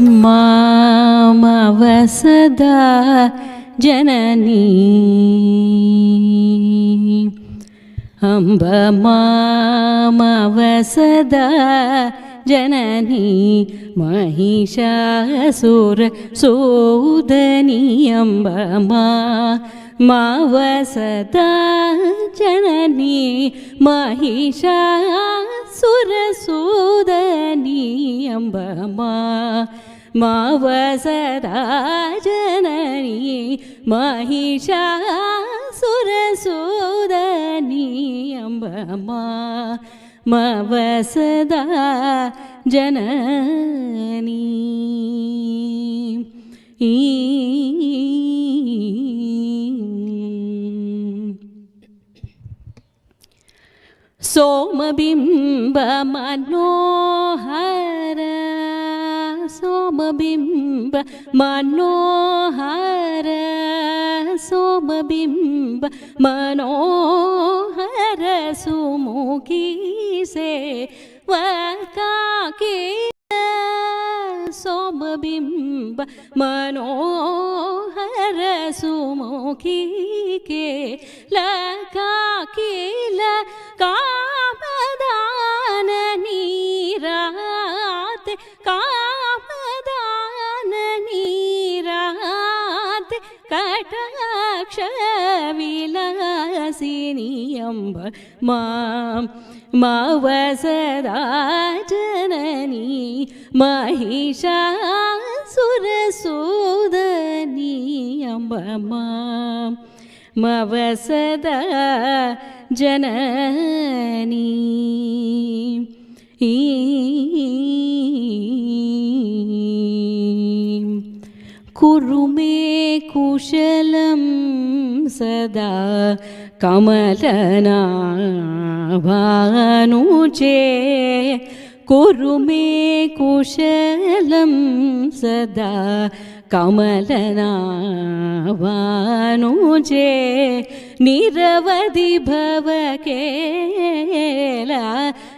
മാമവസദാ ജനനീ. അംബ മാമവസദാ ജനനീ. മഹിഷാസുര സൂദനീ അംബ മാ മാവസദാ ജനനീ. മഹിഷാസുരസൂദനീ അംബ മാ മാവസദാ ജനനീ മഹിഷാസുരസൂദനീ അംബ മാ മവസദാ ജനനീ. ഈ സോമബിംബ മനോഹര സോമബിംബ മനോഹര സോമബിംബ മനോഹര സുമുഖി സേ വകാകി मनोहर മനോഹര സുമുഖി കേ ലകാകില കാ നീരാത് കാമദാന നീരാത് കടാക്ഷ വിലാസിനി അംബ മാം മാവസദാ ജനനി മഹിഷാസുരസൂദനി അംബ കുശലം സദാ ജനനി കുറുമേ കുരു മേ കുശലം സദാ കമലനാഭാനുചേ നിരവധി ഭവകേല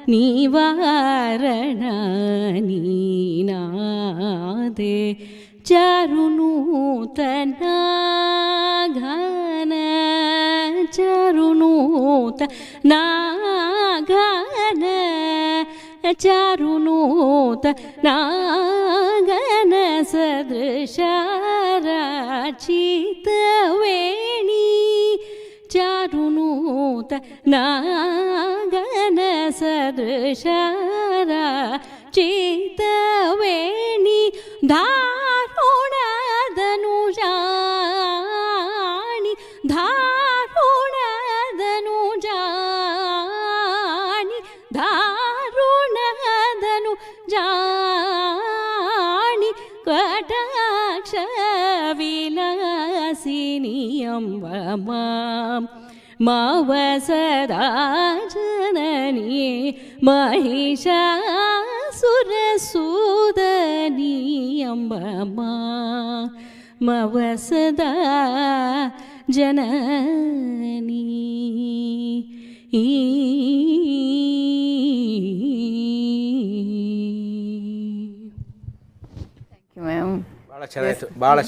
നിവാരണ സദാ കമലനാഭാനുചേ ചരുണൂത നാഘന ചരുണൂത നാഗന ചരുനൂത നാഗന സദൃശരാചിത വേണി നാഗന സദൃശരാ ചിത്തവേണി ധാരുണധനു ജാണി കടാക്ഷ വിലാസിനി അംബ മാം മാവസദാ ജനനി മഹിഷാസുരസൂദനി അംബ جناني Thank you, ma'am. ಭಾಳ